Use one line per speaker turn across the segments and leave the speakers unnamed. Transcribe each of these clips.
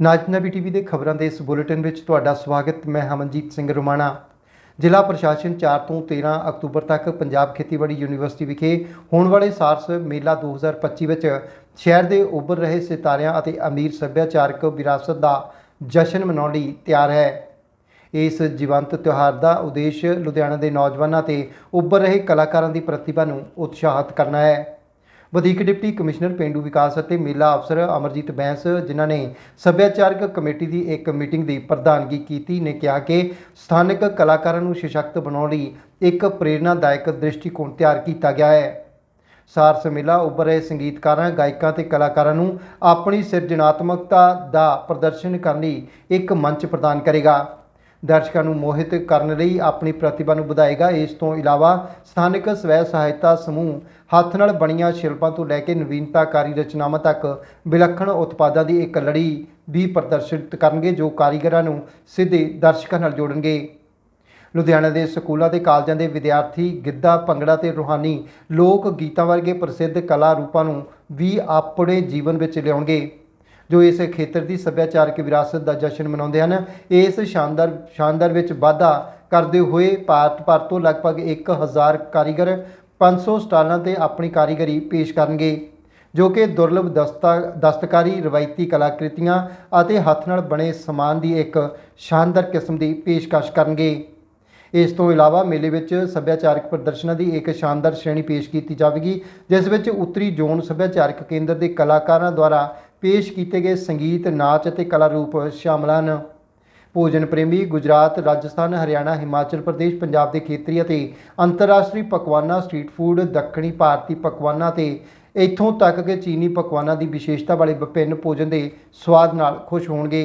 ਨਾਜਨਬੀ TV ਦੇ ਖਬਰਾਂ ਦੇ ਇਸ ਬੁਲੇਟਿਨ ਵਿੱਚ ਤੁਹਾਡਾ ਸਵਾਗਤ। ਮੈਂ ਹਮਨਜੀਤ ਸਿੰਘ ਰੋਮਾਣਾ। ਜ਼ਿਲ੍ਹਾ ਪ੍ਰਸ਼ਾਸਨ 4 ਤੋਂ 13 ਅਕਤੂਬਰ ਤੱਕ ਪੰਜਾਬ ਖੇਤੀਬਾੜੀ ਯੂਨੀਵਰਸਿਟੀ ਵਿਖੇ ਹੋਣ ਵਾਲੇ ਸਾਰਸ ਮੇਲਾ 2025 ਵਿੱਚ ਸ਼ਹਿਰ ਦੇ ਉੱਭਰ ਰਹੇ ਸਿਤਾਰਿਆਂ ਅਤੇ ਅਮੀਰ ਸੱਭਿਆਚਾਰਕ ਵਿਰਾਸਤ ਦਾ ਜਸ਼ਨ ਮਨਾਉਣ ਲਈ ਤਿਆਰ ਹੈ। ਇਸ ਜੀਵੰਤ ਤਿਉਹਾਰ ਦਾ ਉਦੇਸ਼ ਲੁਧਿਆਣਾ ਦੇ ਨੌਜਵਾਨਾਂ ਤੇ ਉੱਭਰ ਰਹੇ ਕਲਾਕਾਰਾਂ ਦੀ ਪ੍ਰਤਿਭਾ ਨੂੰ ਉਤਸ਼ਾਹਿਤ ਕਰਨਾ ਹੈ। ਵਧੀਕ ਡਿਪਟੀ ਕਮਿਸ਼ਨਰ, ਪਿੰਡੂ ਵਿਕਾਸ ਅਤੇ ਮੇਲਾ ਅਫਸਰ ਅਮਰਜੀਤ ਬੈਂਸ, ਜਿਨ੍ਹਾਂ ਨੇ ਸੱਭਿਆਚਾਰਕ ਕਮੇਟੀ ਦੀ ਇੱਕ ਮੀਟਿੰਗ ਦੀ ਪ੍ਰਧਾਨਗੀ ਕੀਤੀ, ਨੇ ਕਿਹਾ ਕਿ ਸਥਾਨਕ ਕਲਾਕਾਰਾਂ ਨੂੰ ਸਸ਼ਕਤ ਬਣਾਉਣ ਲਈ ਇੱਕ ਪ੍ਰੇਰਨਾਦਾਇਕ ਦ੍ਰਿਸ਼ਟੀਕੋਣ ਤਿਆਰ ਕੀਤਾ ਗਿਆ ਹੈ। ਸਾਰਸ ਮੇਲਾ ਉੱਭਰ ਰਹੇ ਸੰਗੀਤਕਾਰਾਂ, ਗਾਇਕਾਂ ਤੇ ਕਲਾਕਾਰਾਂ ਨੂੰ ਆਪਣੀ ਸਿਰਜਣਾਤਮਕਤਾ ਦਾ ਪ੍ਰਦਰਸ਼ਨ ਕਰਨ ਲਈ ਇੱਕ ਮੰਚ ਪ੍ਰਦਾਨ ਕਰੇਗਾ। ਦਰਸ਼ਕਾਂ ਨੂੰ ਮੋਹਿਤ ਕਰਨ ਲਈ ਆਪਣੀ ਪ੍ਰਤਿਭਾ ਨੂੰ ਵਧਾਏਗਾ। ਇਸ ਤੋਂ ਇਲਾਵਾ ਸਥਾਨਕ ਸਵੈ ਸਹਾਇਤਾ ਸਮੂਹ ਹੱਥ ਨਾਲ ਬਣੀਆਂ ਸ਼ਿਲਪਾਂ ਤੋਂ ਲੈ ਕੇ ਨਵੀਨਤਾਕਾਰੀ ਰਚਨਾਵਾਂ ਤੱਕ ਵਿਲੱਖਣ ਉਤਪਾਦਾਂ ਦੀ ਇੱਕ ਲੜੀ ਵੀ ਪ੍ਰਦਰਸ਼ਿਤ ਕਰਨਗੇ, ਜੋ ਕਾਰੀਗਰਾਂ ਨੂੰ ਸਿੱਧੇ ਦਰਸ਼ਕਾਂ ਨਾਲ ਜੋੜਨਗੇ। ਲੁਧਿਆਣਾ ਦੇ ਸਕੂਲਾਂ ਤੇ ਕਾਲਜਾਂ ਦੇ ਵਿਦਿਆਰਥੀ, ਗਿੱਧਾ, ਭੰਗੜਾ ਤੇ ਰੂਹਾਨੀ ਲੋਕ ਗੀਤਾਂ ਵਰਗੇ ਪ੍ਰਸਿੱਧ ਕਲਾ ਰੂਪਾਂ ਨੂੰ ਵੀ ਆਪਣੇ ਜੀਵਨ ਵਿੱਚ ਲਿਆਉਣਗੇ। ਜੋ ਇਸ ਖੇਤਰ ਦੀ ਸੱਭਿਆਚਾਰਕ ਵਿਰਾਸਤ ਦਾ ਜਸ਼ਨ ਮਨਾਉਂਦੇ ਹਨ, ਇਸ ਸ਼ਾਨਦਾਰ ਸ਼ਾਨਦਾਰ ਵਿੱਚ ਵਾਧਾ ਕਰਦੇ ਹੋਏ ਭਾਰਤ ਭਰ ਤੋਂ ਲਗਭਗ 1000 ਕਾਰੀਗਰ 500 ਸਟਾਲਾਂ ਤੇ ਆਪਣੀ ਕਾਰੀਗਰੀ ਪੇਸ਼ ਕਰਨਗੇ, ਜੋ ਕਿ ਦੁਰਲਭ ਦਸਤਾ, ਦਸਤਕਾਰੀ, ਰਵਾਇਤੀ ਕਲਾਕ੍ਰਿਤੀਆਂ ਅਤੇ ਹੱਥ ਨਾਲ ਬਣੇ ਸਮਾਨ ਦੀ ਇੱਕ ਸ਼ਾਨਦਾਰ ਕਿਸਮ ਦੀ ਪੇਸ਼ਕਸ਼ ਕਰਨਗੇ। ਇਸ ਤੋਂ ਇਲਾਵਾ ਮੇਲੇ ਵਿੱਚ ਸੱਭਿਆਚਾਰਕ ਪ੍ਰਦਰਸ਼ਨਾਂ ਦੀ ਇੱਕ ਸ਼ਾਨਦਾਰ ਸ਼੍ਰੇਣੀ ਪੇਸ਼ ਕੀਤੀ ਜਾਵੇਗੀ, ਜਿਸ ਵਿੱਚ ਉੱਤਰੀ ਜ਼ੋਨ ਸੱਭਿਆਚਾਰਕ ਕੇਂਦਰ ਦੇ ਕਲਾਕਾਰਾਂ ਦੁਆਰਾ ਪੇਸ਼ ਕੀਤੇ ਗਏ ਸੰਗੀਤ, ਨਾਚ ਅਤੇ ਕਲਾ ਰੂਪ ਸ਼ਾਮਲ ਹਨ। ਭੋਜਨ ਪ੍ਰੇਮੀ ਗੁਜਰਾਤ, ਰਾਜਸਥਾਨ, ਹਰਿਆਣਾ, ਹਿਮਾਚਲ ਪ੍ਰਦੇਸ਼, ਪੰਜਾਬ ਦੇ ਖੇਤਰੀ ਅਤੇ ਅੰਤਰਰਾਸ਼ਟਰੀ ਪਕਵਾਨਾਂ, ਸਟਰੀਟ ਫੂਡ, ਦੱਖਣੀ ਭਾਰਤੀ ਪਕਵਾਨਾਂ ਤੇ ਇੱਥੋਂ ਤੱਕ ਕਿ ਚੀਨੀ ਪਕਵਾਨਾਂ ਦੀ ਵਿਸ਼ੇਸ਼ਤਾ ਵਾਲੇ ਵਿਭਿੰਨ ਭੋਜਨ ਦੇ ਸਵਾਦ ਨਾਲ ਖੁਸ਼ ਹੋਣਗੇ।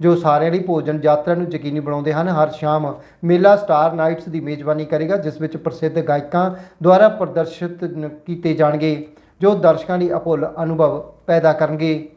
ਜੋ ਸਾਰਿਆਂ ਲਈ ਭੋਜਨ ਯਾਤਰਾ ਨੂੰ ਯਕੀਨੀ ਬਣਾਉਂਦੇ ਹਨ, ਹਰ ਸ਼ਾਮ ਮੇਲਾ ਸਟਾਰ ਨਾਈਟਸ ਦੀ ਮੇਜ਼ਬਾਨੀ ਕਰੇਗਾ, ਜਿਸ ਵਿੱਚ ਪ੍ਰਸਿੱਧ ਗਾਇਕਾਂ ਦੁਆਰਾ ਪ੍ਰਦਰਸ਼ਿਤ ਕੀਤੇ ਜਾਣਗੇ। ਜੋ ਦਰਸ਼ਕਾਂ ਲਈ ਅਭੁੱਲ ਅਨੁਭਵ ਪੈਦਾ ਕਰਨਗੇ।